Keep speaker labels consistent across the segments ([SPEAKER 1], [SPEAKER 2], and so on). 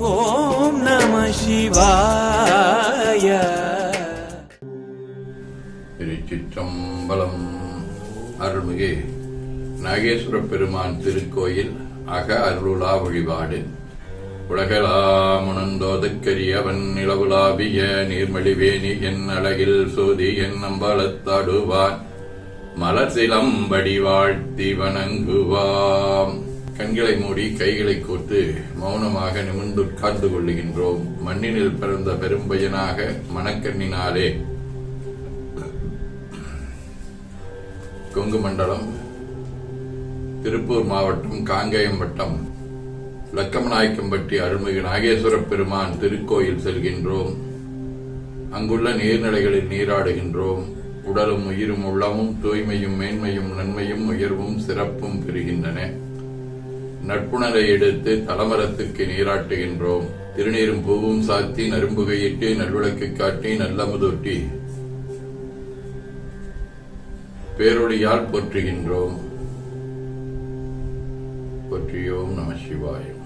[SPEAKER 1] ஓம் நம சிவாய.
[SPEAKER 2] திருச்சிற்றம்பலம் அருள்மிகு நாகேஸ்வர பெருமான் திருக்கோயில் அக அருளா வழிபாடு. உலகலாமுணந்தோதக்கரியவன் நிலவுலாவிய நீர்மலிவேணி என் அழகில் சோதி என் அம்பலத்தாடுவான். மலசிலம்படி வாழ்த்தி வணங்குவாம். கண்களை மூடி கைகளை கோர்த்து மௌனமாக நிமிர்ந்து உட்கார்ந்து கொள்ளுகின்றோம். மண்ணினில் பிறந்த பெரும்பயனாக மணக்கண்ணினாலே. கொங்கு மண்டலம் திருப்பூர் மாவட்டம் காங்கேயம் வட்டம் லக்கமநாயக்கம்பட்டி அருள்மிகு நாகேஸ்வர பெருமான் திருக்கோயில் செல்கின்றோம். அங்குள்ள நீர்நிலைகளில் நீராடுகின்றோம். உடலும் உயிரும் உள்ளமும் தூய்மையும் மேன்மையும் நன்மையும் உயர்வும் சிறப்பும் பெறுகின்றன. நட்புணரை எடுத்து தலமரத்துக்கு நீராட்டுகின்றோம். திருநீரும் பூவும் சாத்தி நரும்புகையிட்டு நல்விளக்கு காட்டி நல்லமுதொட்டி பேரொழியால் போற்றுகின்றோம். போற்றியோம் நம சிவாயம்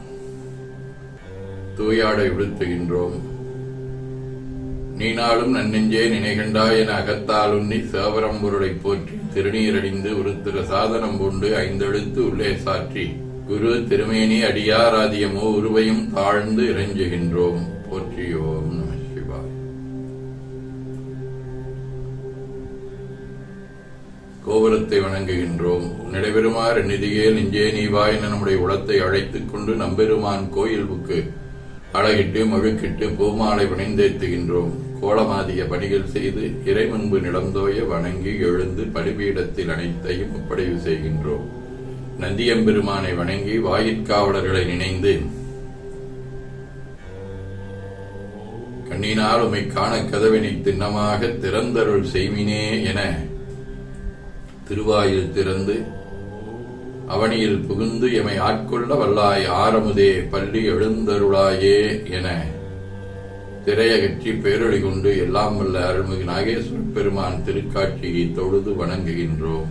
[SPEAKER 2] தூயாடை உடுத்துகின்றோம். நீனாலும் நன்னெஞ்சே நினைகண்டாய் என அகத்தால் உன்னி சேவரம்பொருளை போற்றி திருநீரடிந்து உருத்திர சாதனம் கொண்டு ஐந்தெழுத்து உள்ளே சாற்றி. குரு திருமேனி அடியாராதியமோ உருவையும் தாழ்ந்து இறைஞ்சுகின்றோம். போற்றியோம் நம சிவாய். கோபுரத்தை வணங்குகின்றோம். நடைபெறுமாறு நிதியில் இஞ்சே நீவாய் என நம்முடைய உளத்தை அழைத்துக் கொண்டு நம்பெருமான் கோயிலுக்கு அழகிட்டு மழுக்கிட்டு பூமாலை வணிந்தேத்துகின்றோம் கோலமாதிய பணிகள் செய்து இறைமுன்பு நிலந்தோய வணங்கி எழுந்து பலிபீடத்தில் அனைத்தையும் ஒப்படைவு செய்கின்றோம். நந்தியம்பெருமானை வணங்கி வாயிற்காவலர்களை நினைந்து கண்ணினால் உமை காண கதவினை திண்ணமாக திறந்தருள் செய்வினே என திருவாயில் திறந்து அவனியில் புகுந்து எமை ஆட்கொள்ள வல்லாய் ஆரமுதே பள்ளி எழுந்தருளாயே என திரையகற்றி பேரொழி கொண்டு எல்லாம் வல்ல அருள்மிகு நாகேஸ்வர பெருமான் திருக்காட்சியை தொழுது வணங்குகின்றோம்.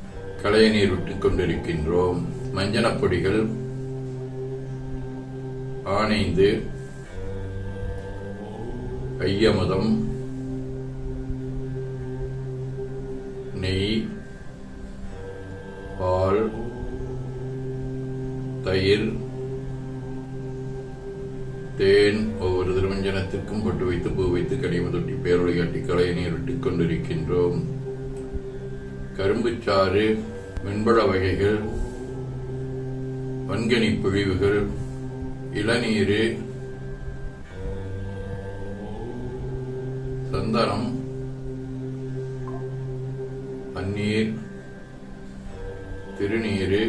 [SPEAKER 2] களைய நீர் விட்டுக் கொண்டிருக்கின்றோம் மஞ்சனப் பொடிகள் ஆனைந்து ஐயமுதம் நெய் பால் தயிர் தேன் ஒவ்வொரு திருமஞ்சனத்திற்கும் பொட்டு வைத்து பூ வைத்து கனிம தொட்டி பேரொழி காட்டி களைய நீர் விட்டுக் கொண்டிருக்கின்றோம் கரும்புச்சாறு வெண்பழ வகைகள் வன்கனி பிழிவுகள் இளநீர் சந்தனம் பன்னீர் திருநீரு.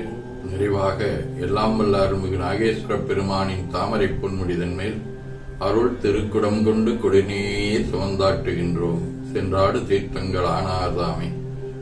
[SPEAKER 2] நிறைவாக எல்லாம் வல்ல அருள்மிகு நாகேஸ்வர பெருமானின் தாமரை பொன்முடிதன் மேல் அருள் திருக்குடம் கொண்டு குடிநீர் சுமந்தாட்டுகின்றோம் சென்றாடு தீர்த்தங்கள் ஆனார்தாமே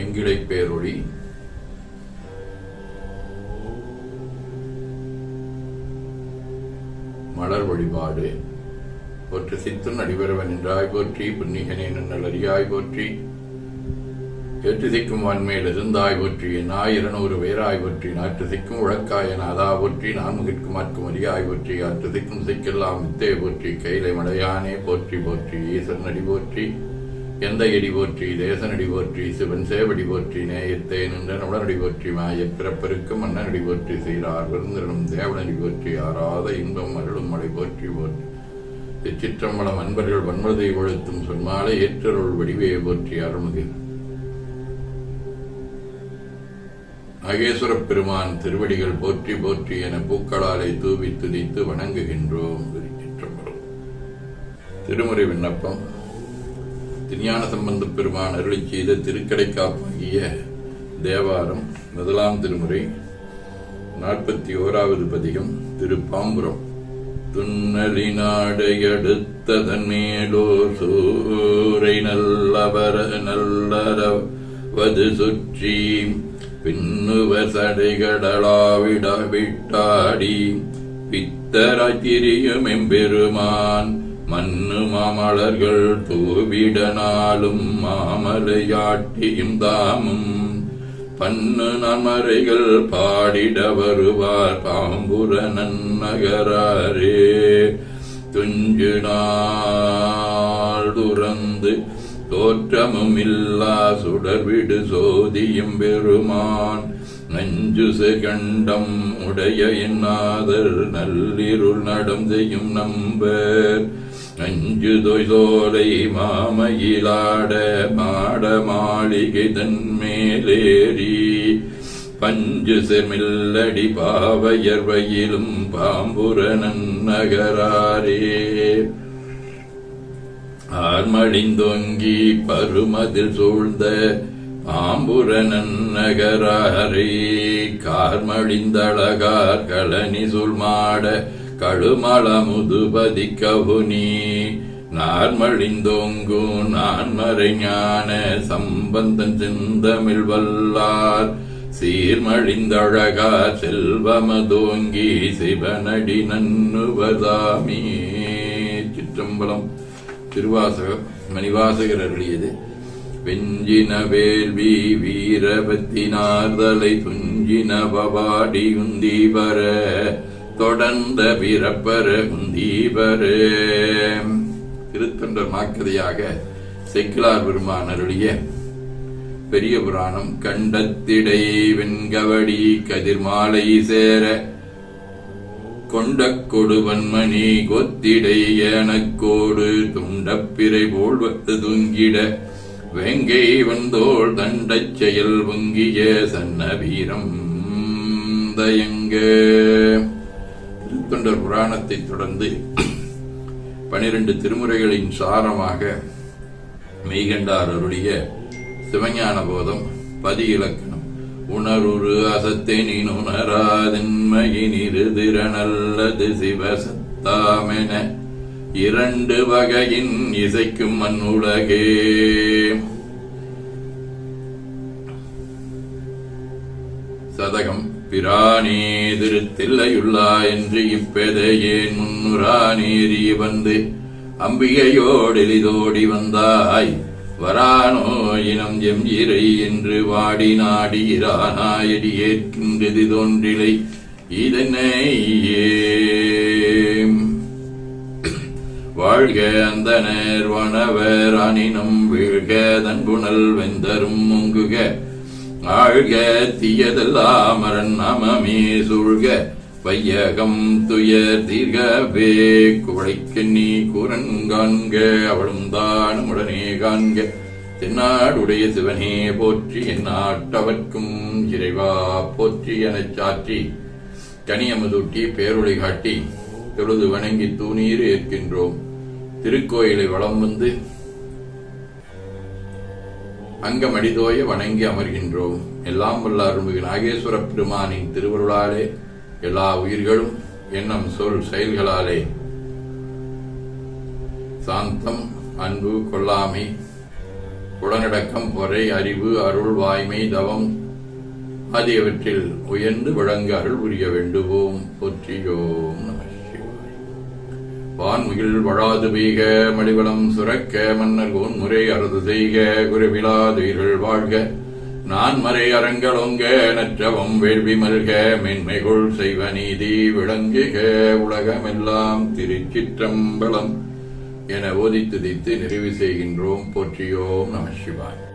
[SPEAKER 2] ஐங்கிழை பேரொழி. மலர் வழிபாடு. போற்று சித்துன் நடிபெறவன் என்றாய் போற்றி புன்னிகனே நன்னலறியாய் போற்றி. ஏற்று சிக்கும் வன்மையில் இருந்தாய் போற்றி நாய் இருநூறு வேராய் போற்றி. நாற்று சிக்கும் உழக்காய நாதா போற்றி நான்முகிற்கும் அற்கும் அரியாய் போற்றி. ஆற்று திக்கும் சிக்கெல்லாம் வித்தே போற்றி கைலை மடையானே போற்றி போற்றி. ஈசன் அடி போற்றி. எந்த எடி போற்றி தேசனடி போற்றி சிவன் சேவடி போற்றி நேயத்தே நின்ற உடனடி போற்றி மாய பிறப்பெருக்கு மன்னனடி போற்றி செய்கிறார் விருந்தனும் தேவனடி போற்றி ஆறாத இன்பம் அருளும் மழை போற்றி போற்றி இச்சிற்றம்பலம் அன்பர்கள் வன்மதை ஒழுத்தும் சொன்மாலை ஏற்றருள் வடிவையை போற்றி அருள்மிகு. நாகேஸ்வரப் பெருமான் திருவடிகள் போற்றி போற்றி என பூக்களாலை தூவி துதித்து வணங்குகின்றோம். திருச்சிற்றம்பலம். திருமுறை விண்ணப்பம். திருஞான சம்பந்த பெருமான் அருளை செய்த திருக்கடைக்காப்பாகிய தேவாரம் முதலாம் திருமுறை நாற்பத்தி ஓராவது பதிகம் திருப்பாம்புரம். துன்னலினாடையடுத்ததன் மேலோர் சூரை நல்லவர நல்லரவது சுற்றி பின்னுவர் சடைகடலாவிட விட்டாடி பித்தராய் திரியும் எம்பெருமான் மண்ணு மாமலர்கள் தூவிடனாலும் மாமலையாட்டியும் தாமும். பண்ணு நமறைகள் பாடிட வருவார் பாம்புர நன்னகராரே. துஞ்சு நாள் துறந்து தோற்றமும் இல்லா சுடர்விடு சோதியும் பெருமான். நஞ்சு கண்டம் உடைய இன்னாதர் நல்லிருள் நடந்தையும் செய்யும் நம்பர். நஞ்சு தொய்சோலை மாமயிலாட மாட மாளிகை தன்மேலேறி பஞ்சு செமில்லடி பாவையர்வையிலும் பாம்புர நகராரே ஆர்மடிந்தொங்கி பருமதில் சூழ்ந்த பாம்புர நகராரே கார்மடிந்தழகார் களனி சுல்மாட கழுமள முதுபதி கவுனீ நார்மழிந்தோங்கு நான்மறை ஞான சம்பந்தன் செந்தமிழ் வல்லார். சீர்மழிந்தழகா செல்வமதோங்கி சிவனடி நன்னுவதாமே சிற்றம்பலம் திருவாசகம் மணிவாசகர் அருளியது வெஞ்சின வேள்வி வீரபத்தினார்தலை துஞ்சின பவாடி உந்தீபர தொடர்ந்த பிறப்பர உந்தீபரே திருத்தொண்டர் மாக்கதையாக செக்கிலார் பெருமான் அருளிய பெரிய புராணம் கண்டத்திடை வெண்கவடி கதிர்மாலை சேர கொண்ட கொடுவன்மணி கொத்திடை எனக்கோடு துண்டப்பிரை போல் வந்து துங்கிட வேங்கை வந்தோள் தண்டச் செயல் வங்கிய சன்ன வீரம் தயங்க. திருத்தொண்டர் புராணத்தைத் தொடர்ந்து பனிரெண்டு திருமுறைகளின் சாரமாக மெய்கண்டார் அருளிய சிவஞான போதம் பதி இலக்கணம் உணருரு அசத்தை உணராதின்மையினிருதிர நல்லது சிவசத்தாமென இரண்டு வகையின் இசைக்கும் மண் உலகே பிரானே திருத்தில்லையுள்ளா என்று இப்பெதையேன் முன்னுரா நேரி வந்து அம்பிகையோடெளிதோடி வந்தாய். வரானோ இனம் எம் இறை என்று வாடி நாடி இரானாயடி ஏற்கின்றது தோன்றிலை. இதனை வாழ்க அந்தனர் வனவர் அணினம் வீழ்க தன்புணல் வெந்தரும் முங்குக. ஆழ்க தீயதெல்லாம் அமமே சூழ்க வையகம் துயர் தீர்கவே குவளைக்கு நீ கூரன் காண்க அவளும் தானும் உடனே காண்க. தென்னாடுடைய சிவனே போற்றி என்னாட்டவர்க்கும் இறைவா போற்றி எனச் சாற்றி. கனியமுதூட்டி பேருளை காட்டி தொழுது வணங்கி தூணீர் ஏற்கின்றோம். திருக்கோயிலை வளம் வந்து அங்கமடிதோய வணங்கி அமர்கின்றோம். எல்லாம் வல்ல அருள்மிகு நாகேஸ்வர பெருமானின் திருவருளாலே எல்லா உயிர்களும் எண்ணம் சொல் செயல்களாலே. சாந்தம் அன்பு கொல்லாமை உடனடக்கம் பொறை அறிவு அருள் வாய்மை தவம் ஆகியவற்றில் உயர்ந்து விளங்க அருள் புரிய வேண்டுவோம். போற்றியோம் வான்மிகள் வழாது பெய்க மடிவளம் சுரக்க மன்னர் கோன்முறை அறுது செய்க குருவிழாதுயிர்கள் வாழ்க. நான் மறை அரங்களொங்க நற்றவம் வேள்வி மல்க மென்மைகுள் செய்வ நீதி விளங்குக உலகமெல்லாம் திருச்சிற்றம்பலம் என ஓதி துதித்து நிறைவு செய்கின்றோம் போற்றியோம் நம சிவாய்.